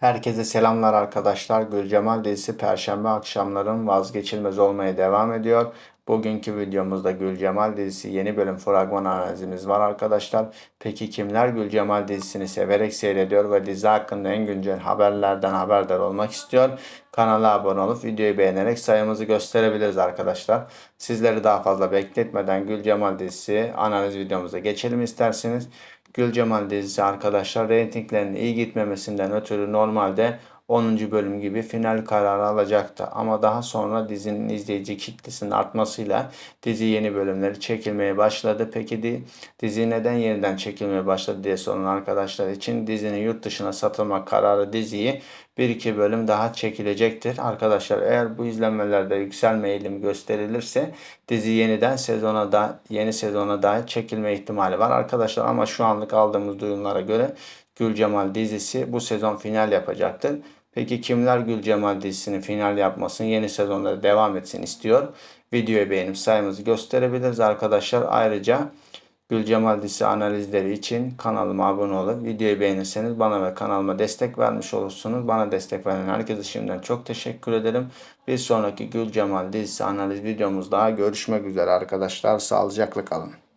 Herkese selamlar arkadaşlar. Gülcemal dizisi Perşembe akşamların vazgeçilmez olmaya devam ediyor. Bugünkü videomuzda Gülcemal dizisi yeni bölüm fragman analizimiz var arkadaşlar. Peki kimler Gülcemal dizisini severek seyrediyor ve dizi hakkında en güncel haberlerden haberdar olmak istiyor? Kanala abone olup videoyu beğenerek sayımızı gösterebiliriz arkadaşlar. Sizleri daha fazla bekletmeden Gülcemal dizisi analiz videomuza geçelim isterseniz. Gülcemal dizisi arkadaşlar reytinglerinin iyi gitmemesinden ötürü normalde 10. bölüm gibi final kararı alacaktı. Ama daha sonra dizinin izleyici kitlesinin artmasıyla dizi yeni bölümleri çekilmeye başladı. Peki di, dizi neden yeniden çekilmeye başladı diye soran arkadaşlar için dizinin yurt dışına satılma kararı diziyi bir iki bölüm daha çekilecektir. Arkadaşlar eğer bu izlenmelerde yükselme eğilimi gösterilirse dizi yeniden sezona da yeni sezona dahi çekilme ihtimali var arkadaşlar ama şu anlık aldığımız duyumlara göre Gülcemal dizisi bu sezon final yapacaktır. Peki kimler Gülcemal dizisinin final yapmasını yeni sezonda devam etsin istiyor? Videoyu beğenip sayımızı gösterebiliriz arkadaşlar. Ayrıca Gülcemal dizisi analizleri için kanalıma abone olup videoyu beğenirseniz bana ve kanalıma destek vermiş olursunuz. Bana destek veren herkese şimdiden çok teşekkür ederim. Bir sonraki Gülcemal dizisi analiz videomuzda görüşmek üzere arkadaşlar. Sağlıcakla kalın.